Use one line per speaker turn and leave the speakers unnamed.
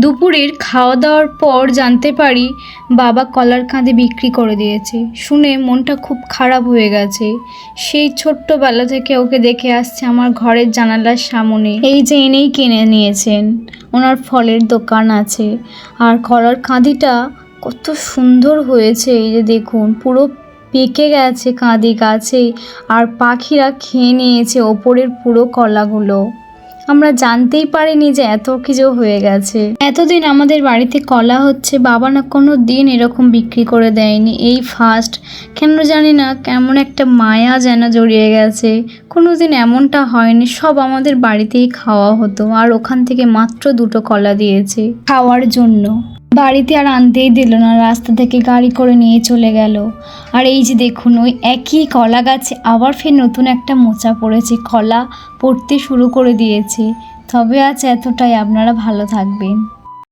দুপুরের খাওয়া দাওয়ার পর জানতে পারি বাবা কলার কাঁধে বিক্রি করে দিয়েছে। শুনে মনটা খুব খারাপ হয়ে গেছে। সেই ছোট্টবেলা থেকে ওকে দেখে আসছে আমার ঘরের জানালার সামনে। এই যে এনেই কিনে নিয়েছেন। ওনার ফলের দোকান আছে। আর কলার কাঁদিটা কত সুন্দর হয়েছে। এই যে দেখুন, পুরো পেকে গেছে কাঁদি গাছে আর পাখিরা খেয়ে নিয়েছে ওপরের পুরো কলাগুলো। আমরা জানতেই পারিনি যে এত কিছু হয়ে গেছে। এতদিন আমাদের বাড়িতে কলা হচ্ছে, বাবা না কোনো দিন এরকম বিক্রি করে দেয়নি। এই ফার্স্ট কেন জানি না কেমন একটা মায়া যেন জড়িয়ে গেছে। কোনো দিন এমনটা হয়নি, সব আমাদের বাড়িতেই খাওয়া হতো আর ওখান থেকে মাত্র দুটো কলা দিয়েছে খাওয়ার জন্য। বাড়িতে আর আনতেই দিল না, রাস্তা থেকে গাড়ি করে নিয়ে চলে গেল। আর এই যে দেখুন, ওই একই কলা গাছে আবার ফের নতুন একটা মোচা পড়েছে, কলা পড়তে শুরু করে দিয়েছে। তবে আজ এতটাই, আপনারা ভালো থাকবেন।